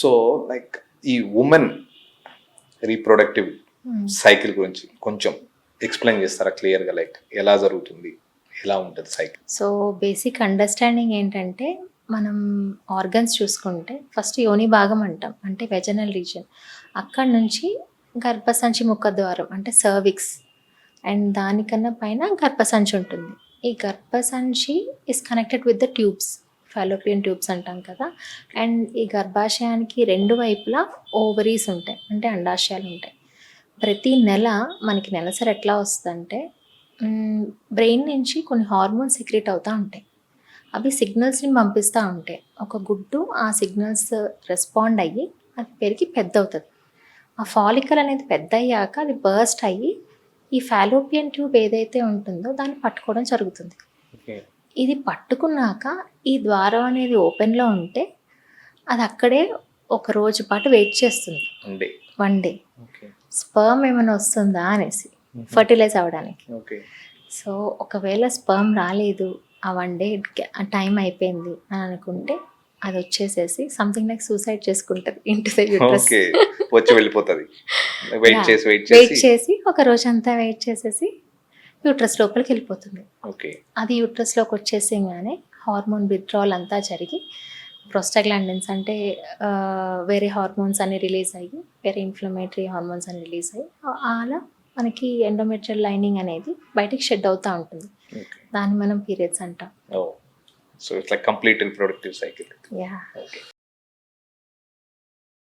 So like ఈ women reproductive cycle గురించి కొంచెం ఎక్స్ప్లెయిన్ చేస్తారా క్లియర్గా? లైక్ ఎలా జరుగుతుంది? ఎలా ఉంటుంది సైకిల్? సో బేసిక్ అండర్స్టాండింగ్ ఏంటంటే మనం ఆర్గన్స్ చూసుకుంటే ఫస్ట్ యోని భాగం అంటాం అంటే వెజనల్ రీజన్ అక్కడ నుంచి గర్భసంచి ముఖ ద్వారం అంటే సర్విక్స్ అండ్ దానికన్నా పైన గర్భసంచి ఉంటుంది. ఈ గర్భసంచి is connected with the tubes fallopian tubes అంటాం కదా. అండ్ ఈ గర్భాశయానికి రెండు వైపులా ఓవరీస్ ఉంటాయి. అంటే అండాశయాలు ఉంటాయి. ప్రతి నెల మనకి నెలసరి ఎట్లా వస్తుందంటే బ్రెయిన్ నుంచి కొన్ని హార్మోన్స్ సెక్రెట్ అవుతూ ఉంటాయి. అవి సిగ్నల్స్ని పంపిస్తూ ఉంటాయి. ఒక గుడ్డు ఆ సిగ్నల్స్ రెస్పాండ్ అయ్యి అది పెరిగి పెద్ద అవుతుంది ఆ ఫాలికల్ అనేది పెద్ద అయ్యాక అది బర్స్ట్ అయ్యి ఈ ఫాలోపియన్ ట్యూబ్ ఏదైతే ఉంటుందో దాన్ని పట్టుకోవడం జరుగుతుంది. ఇది పట్టుకున్నాక ఈ ద్వారం అనేది ఓపెన్లో ఉంటే అది అక్కడే ఒక రోజు పాటు వెయిట్ చేస్తుంది. వన్ డే స్పర్మ్ ఏమైనా వస్తుందా అనేసి ఫర్టిలైజ్ అవ్వడానికి. ఓకే సో ఒకవేళ స్పర్మ్ రాలేదు ఆ వన్ డే టైం అయిపోయింది అని అనుకుంటే అది వచ్చేసేసి సంథింగ్ లైక్ సూసైడ్ చేసుకుంటుంది ఇంటి వచ్చి వెళ్ళిపోతుంది. వెయిట్. చేసి వెయిట్ చేసి. చేసి ఒక రోజంతా వెయిట్ చేసేసి యూట్రస్ లోపలికి వెళ్ళిపోతుంది. ఓకే. అది యూట్రస్లోకి వచ్చేసింగానే హార్మోన్ విత్డ్రాల్ అంతా జరిగి ప్రోస్టాగ్లాండిన్స్ అంటే వేరే హార్మోన్స్ అన్ని రిలీజ్ అయ్యి వేరే ఇన్ఫ్లమేటరీ హార్మోన్స్ అని రిలీజ్ అయ్యి అలా మనకి ఎండోమెట్రియల్ లైనింగ్ అనేది బయటికి షెడ్ అవుతూ ఉంటుంది. దాన్ని మనం పీరియడ్స్ అంటాం. So it's like complete reproductive cycle yeah okay